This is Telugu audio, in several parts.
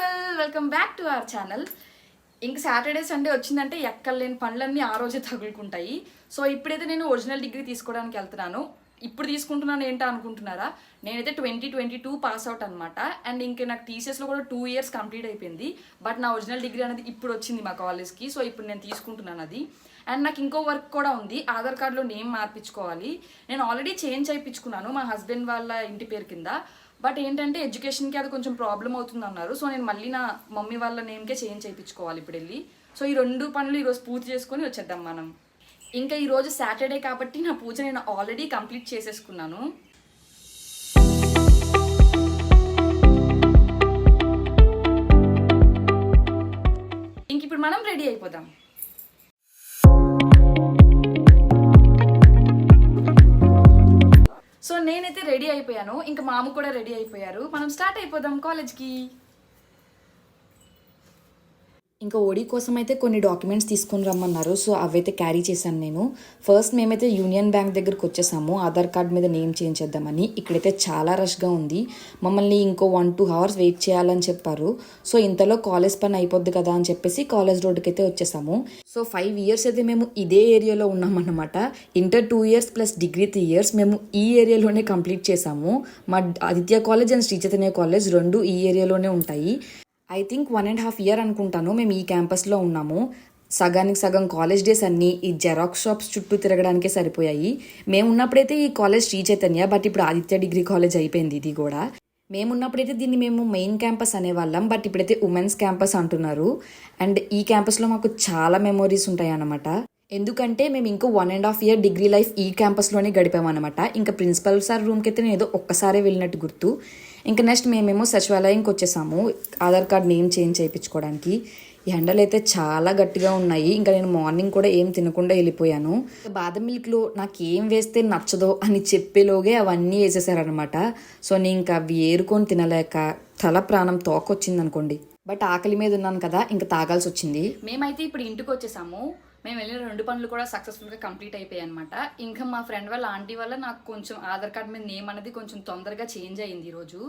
People welcome back to our channel ఇంక సాటర్డే సండే వచ్చిందంటే ఎక్కలేని పనులన్నీ ఆ రోజే తగులుకుంటాయి. సో ఇప్పుడైతే నేను ఒరిజినల్ డిగ్రీ తీసుకోవడానికి వెళ్తున్నాను. ఇప్పుడు తీసుకుంటున్నాను ఏంటా అనుకుంటున్నారా? నేనైతే twenty twenty two pass out అనమాట అండ్ ఇంకా నాకు టీసీఎస్లో కూడా టూ ఇయర్స్ కంప్లీట్ అయిపోయింది. బట్ నా ఒరిజినల్ డిగ్రీ అనేది ఇప్పుడు వచ్చింది మా కాలేజ్కి సో ఇప్పుడు నేను తీసుకుంటున్నాను అది. అండ్ నాకు ఇంకో వర్క్ కూడా ఉంది. ఆధార్ కార్డులో నేమ్ మార్పించుకోవాలి. నేను ఆల్రెడీ చేంజ్ చేయించుకున్నాను మా హస్బెండ్ వాళ్ళ ఇంటి పేరు కింద. బట్ ఏంటంటే ఎడ్యుకేషన్కి అది కొంచెం ప్రాబ్లం అవుతుంది అన్నారు సో నేను మళ్ళీ నా మమ్మీ వాళ్ళ నేమ్కే చేంజ్ చేయించుకోవాలి ఇప్పుడు వెళ్ళి. సో ఈ రెండు పనులు ఈరోజు పూర్తి చేసుకొని వచ్చేద్దాం మనం. ఇంకా ఈరోజు సాటర్డే కాబట్టి నా పూజ నేను ఆల్రెడీ కంప్లీట్ చేసేసుకున్నాను. సో నేనైతే రెడీ అయిపోయాను. ఇంకా మామ కూడా రెడీ అయిపోయారు. మనం స్టార్ట్ అయిపోదాం కాలేజ్కి. ఇంకా ఓడి కోసం అయితే కొన్ని డాక్యుమెంట్స్ తీసుకొని రమ్మన్నారు. సో అవైతే క్యారీ చేశాను నేను. ఫస్ట్ మేమైతే యూనియన్ బ్యాంక్ దగ్గరకు వచ్చేసాము. ఆధార్ కార్డ్ మీద నేమ్ చేంజ్ చేద్దామని. ఇక్కడైతే చాలా రష్గా ఉంది. మమ్మల్ని ఇంకో వన్ టూ అవర్స్ వెయిట్ చేయాలని చెప్పారు. సో ఇంతలో కాలేజ్ పని అయిపోద్ది కదా అని చెప్పేసి కాలేజ్ రోడ్డుకి అయితే వచ్చేసాము. సో ఫైవ్ ఇయర్స్ అయితే మేము ఇదే ఏరియాలో ఉన్నామన్నమాట. Inter two years plus degree three years మేము ఈ ఏరియాలోనే కంప్లీట్ చేసాము మా Aditya college and Sri Chaitanya college రెండు ఈ ఏరియాలోనే ఉంటాయి. I think one and half year అనుకుంటాను మేము ఈ క్యాంపస్లో ఉన్నాము. సగానికి సగం కాలేజ్ డేస్ అన్నీ ఈ జెరాక్స్ షాప్స్ చుట్టూ తిరగడానికే సరిపోయాయి. మేము ఉన్నప్పుడైతే ఈ కాలేజ్ శ్రీ చైతన్య బట్ ఇప్పుడు ఆదిత్య డిగ్రీ కాలేజ్ అయిపోయింది ఇది కూడా. మేము ఉన్నప్పుడైతే దీన్ని మేము మెయిన్ క్యాంపస్ అనేవాళ్ళం బట్ ఇప్పుడైతే ఉమెన్స్ క్యాంపస్ అంటున్నారు. అండ్ ఈ క్యాంపస్లో మాకు చాలా మెమోరీస్ ఉంటాయి అన్నమాట ఎందుకంటే మేము ఇంకో one and half year degree life ఈ క్యాంపస్లోనే గడిపామన్నమాట. ఇంకా ప్రిన్సిపల్ సార్ రూమ్కి అయితే నేను ఏదో ఒక్కసారే వెళ్ళినట్టు గుర్తు. ఇంకా నెక్స్ట్ మేమేమో సచివాలయంకి వచ్చేసాము. ఆధార్ కార్డ్ నేమ్ చేంజ్ చేయించుకోవడానికి. ఈ ఎండలు అయితే చాలా గట్టిగా ఉన్నాయి. ఇంకా నేను మార్నింగ్ కూడా ఏం తినకుండా వెళ్ళిపోయాను. బాదం మిల్క్లో నాకు ఏం వేస్తే నచ్చదో అని చెప్పేలోగే అవన్నీ వేసేసారనమాట సో నేను ఇంకా అవి ఏరుకొని తినలేక తల ప్రాణం తోకొచ్చింది అనుకోండి బట్ ఆకలి మీద ఉన్నాను కదా ఇంకా తాగాల్సి వచ్చింది. మేమైతే ఇప్పుడు ఇంటికి వచ్చేసాము. మేము వెళ్ళిన రెండు పనులు కూడా సక్సెస్ఫుల్గా కంప్లీట్ అయిపోయాయి అనమాట ఇంకా మా ఫ్రెండ్ వాళ్ళ ఆంటీ వల్ల నాకు కొంచెం ఆధార్ కార్డ్ మీద నేమ్ అనేది కొంచెం తొందరగా చేంజ్ అయింది ఈరోజు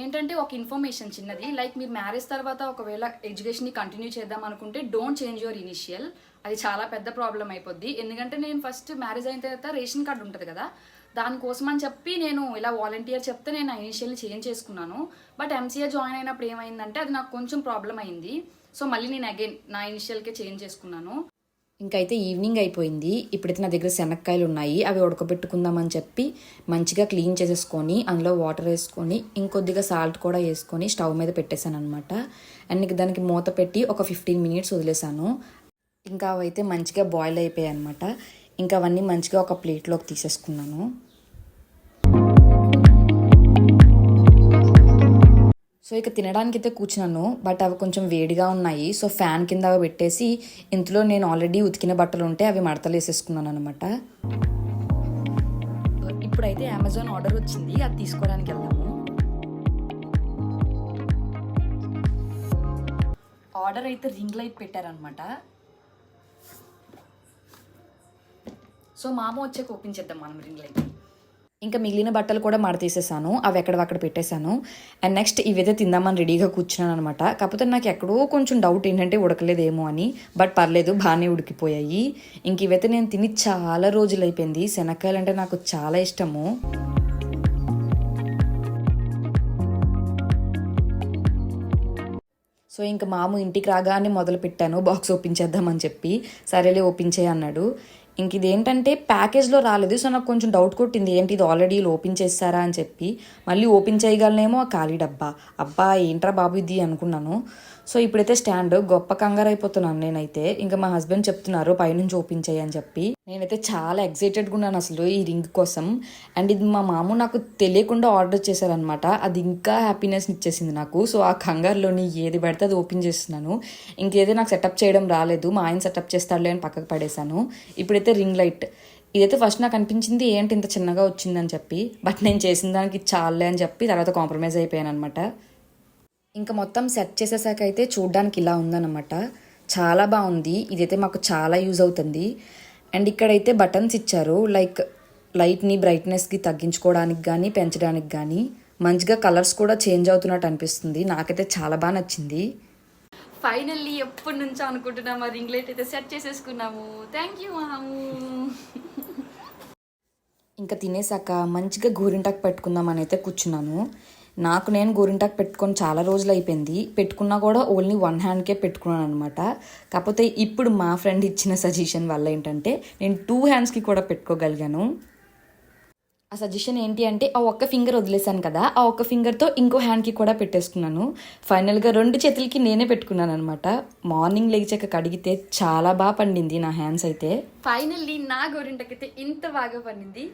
ఏంటంటే ఒక ఇన్ఫర్మేషన్ చిన్నది లైక్ మీరు మ్యారేజ్ తర్వాత ఒకవేళ ఎడ్యుకేషన్ని కంటిన్యూ చేద్దాం అనుకుంటే డోంట్ చేంజ్ యువర్ ఇనిషియల్ అది చాలా పెద్ద ప్రాబ్లం అయిపోద్ది. ఎందుకంటే నేను ఫస్ట్ మ్యారేజ్ అయిన తర్వాత రేషన్ కార్డు ఉంటుంది కదా దానికోసం అని చెప్పి నేను ఇలా వాలంటీర్ చెప్తే నేను ఇనిషియల్ని చేంజ్ చేసుకున్నాను. బట్ ఎంసీఏ జాయిన్ అయినప్పుడు ఏమైందంటే అది నాకు కొంచెం ప్రాబ్లం అయింది. సో మళ్ళీ నేను అగైన్ నా ఇనిషియల్కే చేంజ్ చేసుకున్నాను. ఇంకైతే ఈవినింగ్ అయిపోయింది. ఇప్పుడైతే నా దగ్గర శనక్కాయలు ఉన్నాయి. అవి ఉడకబెట్టుకుందామని చెప్పి మంచిగా క్లీన్ చేసేసుకొని అందులో వాటర్ వేసుకొని ఇంకొద్దిగా సాల్ట్ కూడా వేసుకొని స్టవ్ మీద పెట్టేశాను అనమాట అండ్ దానికి మూత పెట్టి ఒక ఫిఫ్టీన్ మినిట్స్ వదిలేసాను ఇంకా అవైతే మంచిగా బాయిల్ అయిపోయాయి అనమాట ఇంకా అవన్నీ మంచిగా ఒక ప్లేట్లోకి తీసేసుకున్నాను. సో ఇక తినడానికి అయితే కూర్చున్నాను బట్ అవి కొంచెం వేడిగా ఉన్నాయి. సో ఫ్యాన్ కింద అవి పెట్టేసి ఇందులో నేను ఆల్రెడీ ఉతికిన బట్టలు ఉంటే అవి మడతలు వేసేసుకున్నాను అనమాట ఇప్పుడైతే అమెజాన్ ఆర్డర్ వచ్చింది అది తీసుకోవడానికి వెళ్దాము. ఆర్డర్ అయితే రింగ్ లైట్ పెట్టారనమాట సో మామ వచ్చాక ఓపెన్ చేద్దాం మనం రింగ్ లైట్ ఇంకా మిగిలిన బట్టలు కూడా మడతీసేసాను. అవి ఎక్కడవక్కడ పెట్టేశాను. అండ్ నెక్స్ట్ ఇవైతే తిందామని రెడీగా కూర్చున్నాను అనమాట కాకపోతే నాకు ఎక్కడో కొంచెం డౌట్ ఏంటంటే ఉడకలేదేమో అని. బట్ పర్లేదు బాగానే ఉడికిపోయాయి. ఇంక ఇవైతే నేను తిని చాలా రోజులు అయిపోయింది. శనక్కాయలు అంటే నాకు చాలా ఇష్టము. సో ఇంకా మాము ఇంటికి రాగానే మొదలు పెట్టాను బాక్స్ ఓపెన్ చేద్దామని చెప్పి. సరేలే ఓపెన్ చేయి అన్నాడు. ఇంక ఇదేంటంటే ప్యాకేజ్లో రాలేదు. సో నాకు కొంచెం డౌట్ కొట్టింది. ఏంటి ఇది ఆల్రెడీ ఓపెన్ చేస్తారా అని చెప్పి. మళ్ళీ ఓపెన్ చేయగలనేమో ఆ ఖాళీ డబ్బా. అబ్బా ఏంట్రా బాబు ఇది అనుకున్నాను. సో ఇప్పుడైతే స్టాండ్ గొప్ప కంగారు అయిపోతున్నాను నేనైతే. ఇంకా మా హస్బెండ్ చెప్తున్నారు పైనుంచి ఓపెన్ చేయి అని చెప్పి. నేనైతే చాలా ఎక్సైటెడ్గా ఉన్నాను అసలు ఈ రింగ్ కోసం. అండ్ ఇది మా మామ నాకు తెలియకుండా ఆర్డర్ చేశారనమాట అది ఇంకా హ్యాపీనెస్ ఇచ్చేసింది నాకు. సో ఆ కంగారులోని ఏది పడితే అది ఓపెన్ చేస్తున్నాను. ఇంకేదో నాకు సెటప్ చేయడం రాలేదు. మా ఆయన సెటప్ చేస్తాడులే అని పక్కకు పడేశాను. ఇప్పుడైతే రింగ్ లైట్ ఇదైతే ఫస్ట్ నాకు అనిపించింది ఏంటి ఇంత చిన్నగా వచ్చిందని చెప్పి. బట్ నేను చేసిన దానికి చాలే అని చెప్పి తర్వాత కాంప్రమైజ్ అయిపోయాను అనమాట ఇంకా మొత్తం సెట్ చేసేసాక అయితే చూడడానికి ఇలా ఉందన్నమాట. చాలా బాగుంది. ఇదైతే మాకు చాలా యూజ్ అవుతుంది. అండ్ ఇక్కడైతే బటన్స్ ఇచ్చారు లైక్ లైట్ని బ్రైట్నెస్కి తగ్గించుకోవడానికి కానీ పెంచడానికి కానీ మంచిగా కలర్స్ కూడా చేంజ్ అవుతున్నట్టు అనిపిస్తుంది. నాకైతే చాలా బాగా నచ్చింది. ఫైనల్లీ ఎప్పటి నుంచో అనుకుంటున్నాం. మా రింగ్ లైట్ అయితే సెట్ చేసేసుకున్నాము. థ్యాంక్ యూ మాము ఇంకా తినేసాక మంచిగా గోరింటాకు పెట్టుకుందామని అయితే కూర్చున్నాను. నాకు నేను గోరింటాకు పెట్టుకొని చాలా రోజులు అయిపోయింది. పెట్టుకున్నా కూడా ఓన్లీ వన్ హ్యాండ్కే పెట్టుకున్నాను అనమాట కాకపోతే ఇప్పుడు మా ఫ్రెండ్ ఇచ్చిన సజెషన్ వల్ల ఏంటంటే నేను టూ హ్యాండ్స్కి కూడా పెట్టుకోగలిగాను. ఆ సజెషన్ ఏంటి అంటే ఆ ఒక్క ఫింగర్ వదిలేసాను కదా ఆ ఒక్క ఫింగర్తో ఇంకో హ్యాండ్కి కూడా పెట్టేసుకున్నాను. ఫైనల్గా రెండు చేతులకి నేనే పెట్టుకున్నాను అనమాట మార్నింగ్ లేచాక కడిగితే చాలా బాగా పండింది నా హ్యాండ్స్ అయితే. ఫైనల్లీ నా గోరింటకైతే ఇంత బాగా పండింది.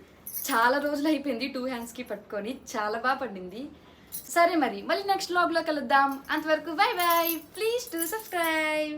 చాలా రోజులు అయిపోయింది టూ హ్యాండ్స్కి పట్టుకొని చాలా బాగా పండింది. సరే మరి మళ్ళీ నెక్స్ట్ వ్లాగ్లో కలుద్దాం. అంతవరకు bye bye please to subscribe